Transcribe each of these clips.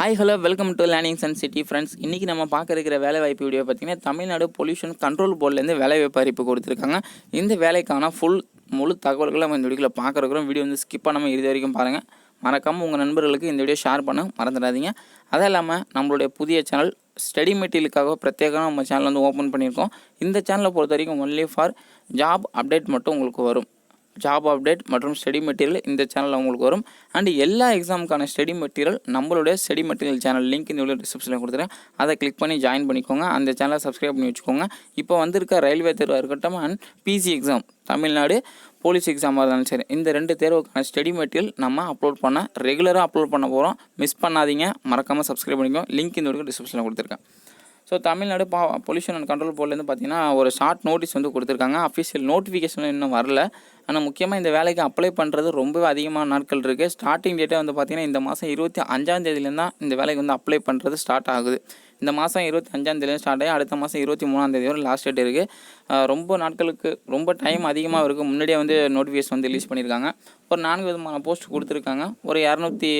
Hi hello welcome to learning sun city friends இன்றைக்கி நம்ம பார்க்க இருக்கிற வேலை வாய்ப்பு வீடியோ பார்த்தீங்கன்னா தமிழ்நாடு பொல்யூஷன் கண்ட்ரோல் போர்ட்லேருந்து வேலை வாய்ப்பு அறிவிப்பு கொடுத்துருக்காங்க. இந்த வேலைக்கான ஃபுல் முழு தகவல்களை நம்ம இந்த வீடியோவில் பார்க்குறோம் வீடியோ வந்து ஸ்கிப் பண்ணாமல் இறுதி வரைக்கும் பாருங்கள் மறக்காமல் உங்கள் நண்பர்களுக்கு இந்த வீடியோ ஷேர் பண்ண மறந்துடாதீங்க. அதுவும் இல்லாமல் நம்மளுடைய புதிய சேனல் ஸ்டடி மெட்டீரியலுக்காக பிரத்யேகமாக நம்ம சேனல் வந்து ஓப்பன் பண்ணியிருக்கோம். இந்த சேனலை பொறுத்த வரைக்கும் ஒன்லி ஃபார் ஜாப் அப்டேட் மட்டும் உங்களுக்கு வரும். ஜாப் அப்டேட் மற்றும் ஸ்டடி மெட்டீரியல் இந்த சேனலில் உங்களுக்கு வரும். அண்ட் எல்லா எக்ஸாமுக்கான ஸ்டடி மெட்டீரியல் நம்மளுடைய ஸ்டடி மெட்டீரியல் சேனல் லிங்க் இந்த உள்ள டிஸ்கிரிப்ஷனில் கொடுத்துறேன். அதை கிளிக் பண்ணி ஜாயின் பண்ணிக்கோங்க. அந்த சேனலை சப்ஸ்கிரைப் பண்ணி வச்சுக்கோங்க. இப்போ வந்திருக்க ரயில்வே தேர்வாக இருக்கட்டும் and PC exam Tamil Nadu police எக்ஸாமாக இருந்தாலும் சரி இந்த ரெண்டு தேர்வுக்கான ஸ்டடி மெட்டீரியல் நம்ம அப்லோட் பண்ண ரெகுலராக அப்லோட் பண்ண போகிறோம் மிஸ் பண்ணாதீங்க. மறக்காமல் சப்ஸ்கிரைப் பண்ணிக்கோ லிங்க் இந்த டிஸ்கிரிப்ஷனில் கொடுத்துருக்கேன். ஸோ தமிழ்நாடு பா பொல்யூஷன் அண்ட் கண்ட்ரோல் போர்ட்லேருந்து பார்த்தீங்கன்னா ஒரு ஷார்ட் நோட்டீஸ் வந்து கொடுத்துருக்காங்க. அஃபிஷியல் நோட்டிஃபிகேஷன் இன்னும் வரல. ஆனால் முக்கியமாக இந்த வேலைக்கு அப்ளை பண்ணுறது ரொம்பவே அதிகமான நாட்கள் இருக்குது ஸ்டார்டிங் டேட்டே வந்து பார்த்திங்கன்னா இந்த மாதம் இருபத்தி அஞ்சாம் தேதியிலேருந்து தான் இந்த வேலைக்கு வந்து அப்ளை பண்ணுறது ஸ்டார்ட் ஆகுது. இந்த மாதம் இருபத்தி அஞ்சாம் தேதியிலேருந்து ஸ்டார்ட் ஆகி அடுத்த மாதம் இருபத்தி மூணாம் தேதி வரை லாஸ்ட் டேட் இருக்குது ரொம்ப நாட்களுக்கு ரொம்ப டைம் அதிகமாக இருக்குது முன்னாடியே வந்து நோட்டிஃபிகேஷன் வந்து ரிலீஸ் பண்ணியிருக்காங்க ஒரு நான்கு விதமான போஸ்ட் கொடுத்துருக்காங்க. ஒரு இரநூத்தி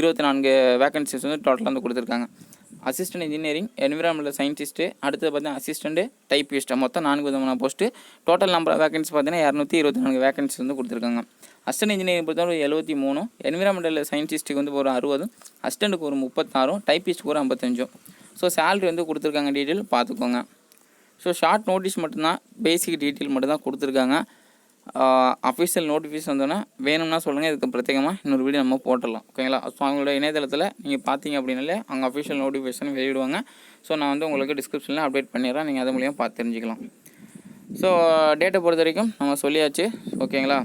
இருபத்தி நான்கு வேகன்சிஸ் வந்து டோட்டலாக வந்து கொடுத்துருக்காங்க. அசிஸ்டன்ட் இன்ஜினியரிங் என்விரான்மெண்டல் சயின்டிஸ்ட்டு அடுத்தது பார்த்தீங்கன்னா அசிஸ்டண்ட்டு டைப்பிஸ்ட்டு மொத்தம் நான்கு விதமான போஸ்ட்டு டோட்டல் நம்பர் வேகன்சி பார்த்தீங்கன்னா இரநூத்தி இருபத்தி நான்கு வேகன்சி வந்து கொடுத்துருக்காங்க. அசிஸ்டன்ட் இன்ஜினியரிங் பொறுத்தவரை எழுபத்தி மூணு என்விரான்மெண்டல் சயின்டிஸ்ட்டுக்கு வந்து ஒரு அறுபதும் அசிஸ்டண்ட்டுக்கு ஒரு முப்பத்தாறும் டைப்பிஸ்ட்டுக்கு ஒரு ஐம்பத்தஞ்சும் ஸோ சேலரி வந்து கொடுத்துருக்காங்க டீட்டெயில் பார்த்துக்கோங்க ஸோ ஷார்ட் நோட்டீஸ் மட்டும்தான் பேசிக் டீட்டெயில் மட்டும்தான் கொடுத்துருக்காங்க. அஃபிஷியல் நோட்டிஃபிகேஷன் வந்தோன்னா வேணும்னா சொல்லுங்கள் இதுக்கு பிரத்யேகமாக இன்னொரு வீடியோ நம்ம போட்டுடலாம். ஓகேங்களா ஸோ அவங்களோட இணையதளத்தில் நீங்கள் பார்த்தீங்க அப்படின்னாலே அவங்க அஃபிஷியல் நோட்டிஃபிகேஷன் வெளியிடுவாங்க. ஸோ நான் வந்து உங்களுக்கு டிஸ்கிரிப்ஷனில் அப்டேட் பண்ணிடுறேன். நீங்கள் அது மூலியம் பார்த்து தெரிஞ்சுக்கலாம். ஸோ டேட்டை பொறுத்த வரைக்கும் நம்ம சொல்லியாச்சு. ஓகேங்களா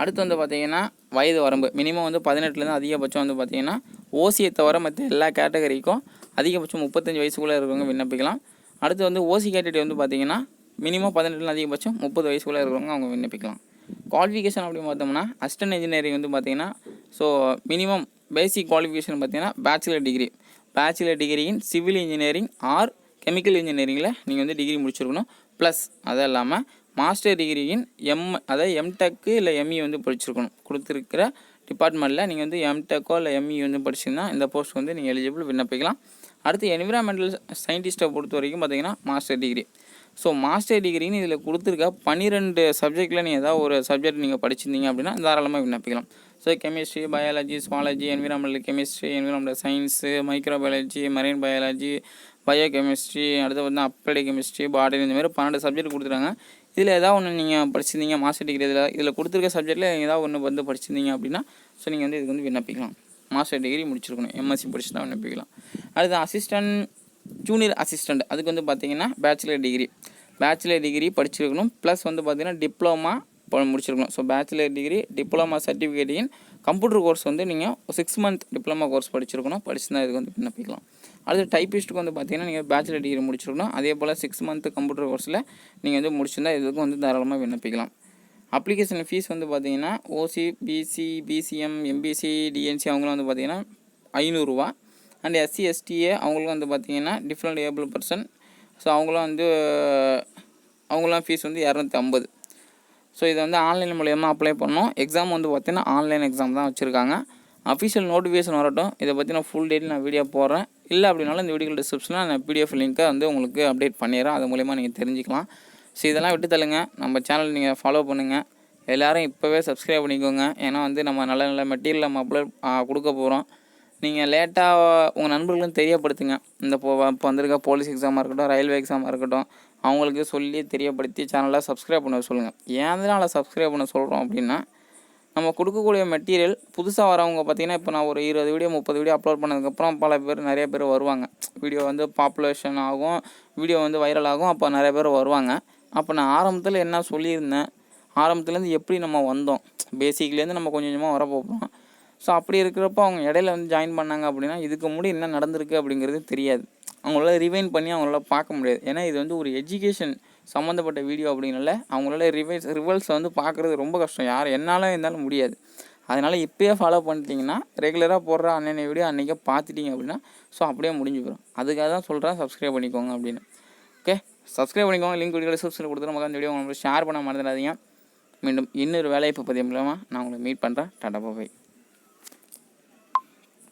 அடுத்து வந்து பார்த்தீங்கன்னா வயது வரம்பு. மினிமம் வந்து பதினெட்டுலேருந்து அதிகபட்சம் வந்து பார்த்தீங்கன்னா ஓசியை தவிர மற்ற எல்லா கேட்டகரிக்கும் அதிகபட்சம் முப்பத்தஞ்சு வயசுக்குள்ளே இருக்கிறவங்க விண்ணப்பிக்கலாம். அடுத்து வந்து ஓசி கேட்டகரி வந்து பார்த்தீங்கன்னா மினிமம் பதினெட்டுல அதிகபட்சம் முப்பது வயசுக்குள்ளே இருக்கிறவங்க அவங்க விண்ணப்பிக்கலாம். குவாலிஃபிகேஷன் அப்படின்னு பார்த்தோம்னா அசிஸ்டன்ட் இன்ஜினியரிங் வந்து பார்த்தீங்கன்னா ஸோ மினிமம் பேசிக் குவாலிஃபிகேஷன் பார்த்தீங்கன்னா பேச்சுலர் டிகிரி பேச்சுலர் டிகிரியின் சிவில் இன்ஜினியரிங் ஆர் கெமிக்கல் இன்ஜினியரிங்கில் நீங்கள் வந்து டிகிரி முடிச்சிருக்கணும். ப்ளஸ் அது இல்லாமல் மாஸ்டர் டிகிரியின் எம் அதாவது எம்டெக்கு இல்லை எம்இ வந்து படிச்சிருக்கணும். கொடுத்துருக்கிற டிபார்ட்மெண்ட்டில் நீங்கள் வந்து எம்டெக்கோ இல்லை எம்இ வந்து படிச்சிங்கன்னா இந்த போஸ்ட் வந்து நீங்கள் எலிஜிபிள் விண்ணப்பிக்கலாம். அடுத்து என்விரான்மெண்டல் சயின்டிஸ்ட்டை பொறுத்த வரைக்கும் பார்த்தீங்கன்னா மாஸ்டர் டிகிரி ஸோ மாஸ்டர் டிகிரின்னு இதில் கொடுத்துருக்க. பன்னிரெண்டு சப்ஜெக்டில் நீங்கள் ஏதாவது ஒரு சப்ஜெக்ட் நீங்கள் படிச்சிருந்தீங்க அப்படின்னா தாராளமாக விண்ணப்பிக்கலாம். So chemistry biology zoology environmental chemistry environmental science microbiology marine biology bio chemistry அடுத்து வந்து அப்ளைடு கெமிஸ்ட்ரி பாடனி இந்த மாதிரி பன்னெண்டு சப்ஜெக்ட் கொடுத்துருக்காங்க. இதில் ஏதாவது ஒன்று நீங்கள் படிச்சிருந்தீங்க மாஸ்டர் டிகிரி இதில் இதில் கொடுத்துருக்க சப்ஜெக்ட்டில் ஏதாவது ஒன்று வந்து படிச்சிருந்தீங்க அப்படின்னா ஸோ நீங்கள் வந்து இதுக்கு வந்து விண்ணப்பிக்கலாம். மாஸ்டர் டிகிரி முடிச்சிருக்கணும். எம்எஸ்சி படிச்சு தான் விண்ணப்பிக்கலாம். அடுத்து அசிஸ்டன்ட் ஜூனியர் அசிஸ்டண்ட் அதுக்கு வந்து பார்த்தீங்கன்னா பேச்சுலர் டிகிரி பேச்சுலர் டிகிரி படிச்சிருக்கணும். ப்ளஸ் வந்து பார்த்தீங்கன்னா டிப்ளமா முடிச்சிருக்கணும். ஸோ பேச்சுலர் டிகிரி டிப்ளமா சர்டிஃபிகேட்டின் கம்ப்யூட்டர் கோர்ஸ் வந்து நீங்கள் சிக்ஸ் மந்த் டிப்ளமா கோர்ஸ் படிச்சிருக்கணும். படிச்சு இதுக்கு வந்து விண்ணப்பிக்கலாம் அடுத்து டைப்பிஸ்ட்டுக்கு வந்து பார்த்தீங்கன்னா நீங்கள் பேச்சுலர் டிகிரி முடிச்சிருக்கணும். அதே போல் சிக்ஸ் மந்த் கம்ப்யூட்டர் கோர்ஸில் நீங்கள் வந்து முடிச்சிருந்தா இதுக்கும் வந்து தாராளமாக விண்ணப்பிக்கலாம் அப்ளிகேஷன் ஃபீஸ் வந்து பார்த்தீங்கன்னா OC BC BCM MBC DNC அவங்களாம் வந்து பார்த்தீங்கன்னா ஐநூறுரூவா அண்ட் எஸ்சி எஸ்டிஏ அவங்களுக்கும் வந்து பார்த்திங்கன்னா டிஃப்ரெண்ட் ஏபிள் பர்சன் ஸோ அவங்களும் வந்து அவங்களாம் ஃபீஸ் வந்து இரநூத்தி ஐம்பது. ஸோ இதை வந்து ஆன்லைன் மூலயமா அப்ளை பண்ணோம். எக்ஸாம் வந்து பார்த்திங்கன்னா ஆன்லைன் எக்ஸாம் தான் வச்சுருக்காங்க. அஃபிஷியல் நோட்டிஃபிகேஷன் வரட்டும். இதை பற்றி நான் ஃபுல் டீட்டெயில் நான் வீடியோ போடுறேன். இல்லை அப்படின்னாலும் இந்த வீடியோ டிஸ்கிரிப்ஷனில் நான் பிடிஎஃப் லிங்க்கை வந்து உங்களுக்கு அப்டேட் பண்ணிடுறேன். அது மூலயமா நீங்கள் தெரிஞ்சுக்கலாம். ஸோ இதெல்லாம் விட்டு தள்ளுங்க. நம்ம சேனல் நீங்கள் ஃபாலோ பண்ணுங்கள் எல்லோரும் இப்போவே சப்ஸ்கிரைப் பண்ணிக்கோங்க. ஏன்னா வந்து நம்ம நல்ல நல்ல மெட்டீரியல் நம்ம அப்லோட் கொடுக்க போகிறோம் நீங்கள் லேட்டாக உங்கள் நண்பர்களும் தெரியப்படுத்துங்க. இந்த இப்போ இப்போ வந்திருக்க போலீஸ் எக்ஸாமாக இருக்கட்டும் ரயில்வே எக்ஸாமாக இருக்கட்டும் அவங்களுக்கு சொல்லி தெரியப்படுத்தி சேனலை சப்ஸ்கிரைப் பண்ண சொல்லுங்கள் ஏன் சப்ஸ்கிரைப் பண்ண சொல்கிறோம் அப்படின்னா நம்ம கொடுக்கக்கூடிய மெட்டீரியல் புதுசாக வரவங்க பார்த்திங்கன்னா இப்போ நான் ஒரு இருபது வீடியோ முப்பது வீடியோ அப்லோட் பண்ணதுக்கப்புறம் பல பேர் நிறைய பேர் வருவாங்க. வீடியோ வந்து பாப்புலேஷன் ஆகும் வீடியோ வந்து வைரல் ஆகும் அப்போ நிறைய பேர் வருவாங்க. அப்போ நான் ஆரம்பத்தில் என்ன சொல்லியிருந்தேன்? ஆரம்பத்துலேருந்து எப்படி நம்ம வந்தோம்? பேசிக்லேருந்து நம்ம கொஞ்சம் கொஞ்சமாக வர போகிறோம் ஸோ அப்படி இருக்கிறப்போ அவங்க இடையில வந்து ஜாயின் பண்ணாங்க அப்படின்னா இதுக்கு முன்னாடி என்ன நடந்திருக்கு அப்படிங்கிறது தெரியாது. அவங்களால ரிவைன் பண்ணி அவங்களால பார்க்க முடியாது. ஏன்னா இது வந்து ஒரு எஜுகேஷன் சம்மந்தப்பட்ட வீடியோ அப்படின்னால அவங்களால ரிவைஸ் ரிவல்ஸ் வந்து பார்க்குறது ரொம்ப கஷ்டம். யார் என்னால் இருந்தாலும் முடியாது. அதனால் இப்போயே ஃபாலோ பண்ணிட்டீங்கன்னா ரெகுலராக போடுற அன்னைய வீடியோ அன்றைக்கே பார்த்துட்டிங்க அப்படின்னா ஸோ அப்படியே முடிஞ்சு போயிடும் அதுக்காக தான் சொல்கிறேன் சப்ஸ்கிரைப் பண்ணிக்கோங்க அப்படின்னு. ஓகே சப்ஸ்கிரைப் பண்ணிக்கோங்க லிங்க் வீடியோ டிஸ்கிரிப்ஷனில் கொடுத்துட்டு நமக்கு அந்த வீடியோ உங்களுக்கு ஷேர் பண்ண மறந்துடாதீங்க. மீண்டும் இன்னொரு வேலையை இப்போ பதிவு மூலமாக நான் உங்களை மீட் பண்ணுறேன் டாடா பாபாய்